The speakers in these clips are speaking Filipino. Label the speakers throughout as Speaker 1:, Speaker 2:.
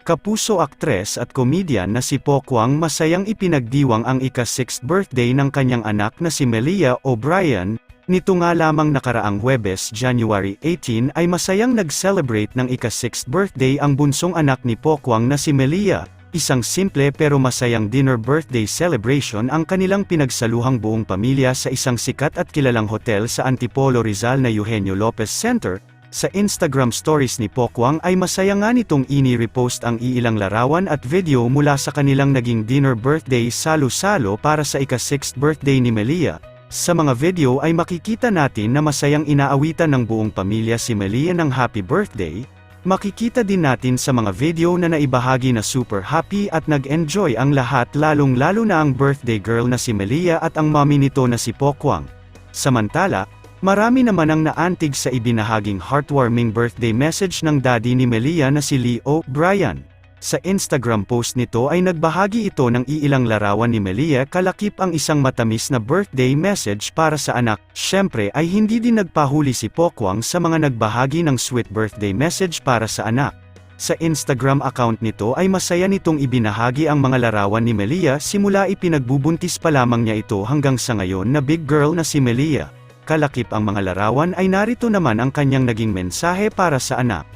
Speaker 1: Kapuso aktres at komedyan na si Pokwang masayang ipinagdiwang ang ika-6th birthday ng kanyang anak na si Melia O'Brien, nito nga lamang nakaraang Huwebes January 18 ay masayang nag-celebrate ng ika-6th birthday ang bunsong anak ni Pokwang na si Melia, isang simple pero masayang dinner birthday celebration ang kanilang pinagsaluhang buong pamilya sa isang sikat at kilalang hotel sa Antipolo Rizal na Eugenio Lopez Center, sa Instagram stories ni Pokwang ay masaya nga nitong ini-repost ang iilang larawan at video mula sa kanilang naging dinner birthday salo-salo para sa ika-6th birthday ni Melia. Sa mga video ay makikita natin na masayang inaawitan ng buong pamilya si Melia ng happy birthday. Makikita din natin sa mga video na naibahagi na super happy at nag-enjoy ang lahat lalong-lalo na ang birthday girl na si Melia at ang mommy nito na si Pokwang. Samantala, Marami naman ang naantig sa ibinahaging heartwarming birthday message ng daddy ni Melia na si Leo Bryan. Sa Instagram post nito ay nagbahagi ito ng iilang larawan ni Melia kalakip ang isang matamis na birthday message para sa anak. Siyempre ay hindi din nagpahuli si Pokwang sa mga nagbahagi ng sweet birthday message para sa anak. Sa Instagram account nito ay masaya nitong ibinahagi ang mga larawan ni Melia simula ipinagbubuntis pa lamang niya ito hanggang sa ngayon na big girl na si Melia kalakip ang mga larawan ay narito naman ang kanyang naging mensahe para sa anak.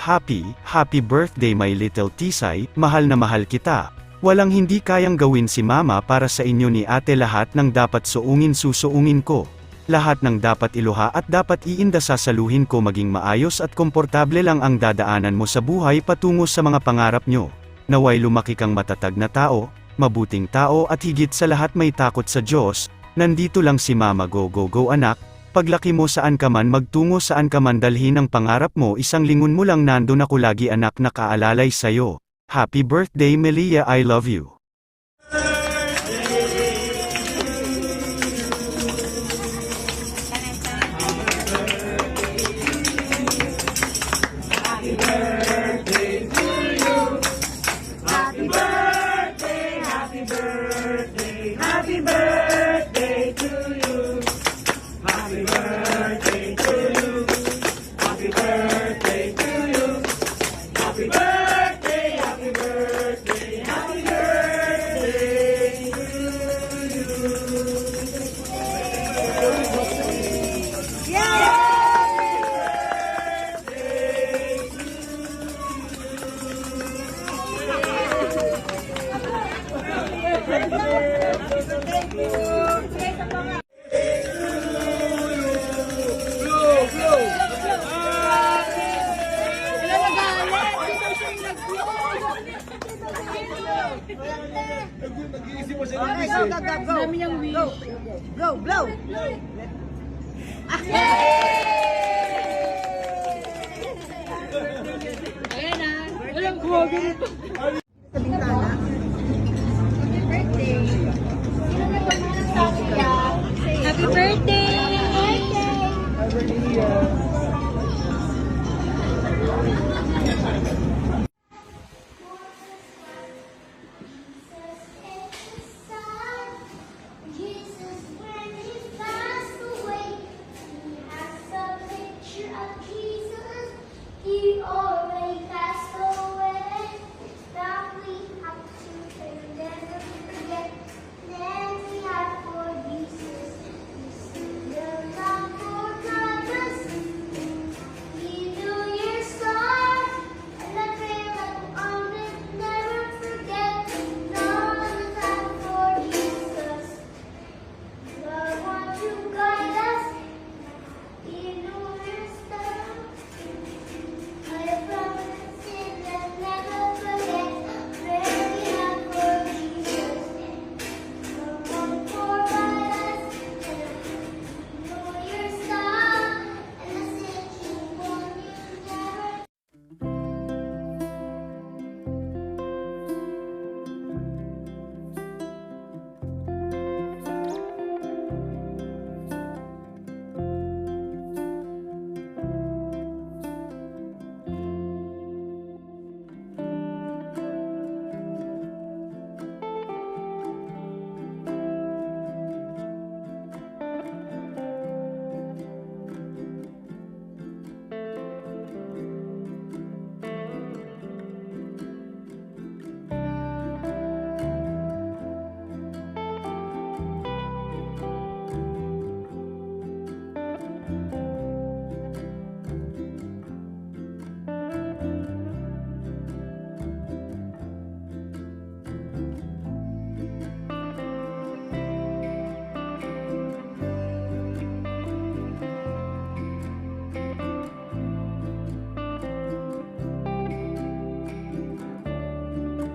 Speaker 1: Happy, happy birthday my little Tisay, mahal na mahal kita. Walang hindi kayang gawin si mama para sa inyo ni ate lahat ng dapat suungin susuungin ko. Lahat ng dapat iluha at dapat iinda sasaluhin ko maging maayos at komportable lang ang dadaanan mo sa buhay patungo sa mga pangarap nyo. Naway lumaki kang matatag na tao, mabuting tao at higit sa lahat may takot sa Diyos, Nandito lang si Mama Go Go Go anak, paglaki mo saan ka man magtungo saan ka man dalhin ang pangarap mo isang lingon mo lang nandun ako lagi anak nakaalalay sa'yo. Happy birthday Melia I love you.
Speaker 2: Okay, go, go, go, go.
Speaker 3: Dami niyang wish.
Speaker 2: Go, blow, blow.
Speaker 3: Ayan na. Walang kuha ganito.